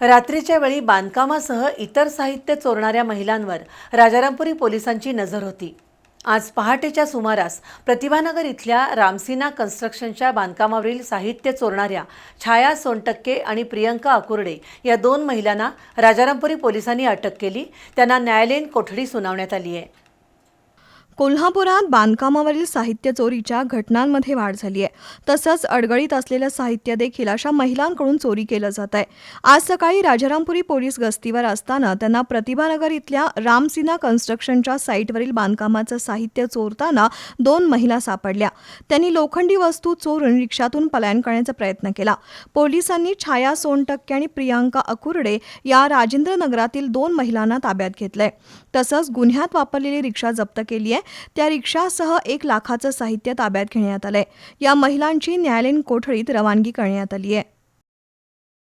रात्रीच्या वेळी बांधकामासह इतर साहित्य चोरणाऱ्या महिलांवर राजारामपुरी पोलिसांची नजर होती. आज पहाटेच्या सुमारास प्रतिभानगर इथल्या रामसीना कन्स्ट्रक्शनच्या बांधकामावरील साहित्य चोरणाऱ्या छाया सोनटक्के आणि प्रियंका अकुर्डे या दोन महिलांना राजारामपुरी पोलिसांनी अटक केली. त्यांना न्यायालयीन कोठडी सुनावण्यात आली आहे. कोल्हापुरात बांधकामावरील साहित्य चोरीच्या घटनांमध्ये वाढ झाली आहे. तसंच अडगळीत असलेलं साहित्य देखील अशा महिलांकडून चोरी केलं जात आहे. आज सकाळी राजारामपुरी पोलीस गस्तीवर असताना त्यांना प्रतिभानगर इथल्या रामसिना कन्स्ट्रक्शनच्या साईटवरील बांधकामाचं साहित्य चोरताना दोन महिला सापडल्या. त्यांनी लोखंडी वस्तू चोरून रिक्षातून पलायन करण्याचा प्रयत्न केला. पोलिसांनी छाया सोनटक्के आणि प्रियांका अकुर्डे या राजेंद्र नगरातील दोन महिलांना ताब्यात घेतलंय. तसंच गुन्ह्यात वापरलेली रिक्षा जप्त केली आहे. त्या रिक्षासह एक लाखाचं साहित्य ताब्यात घेण्यात आलंय. या महिलांची न्यायालयीन कोठडीत रवानगी करण्यात आली आहे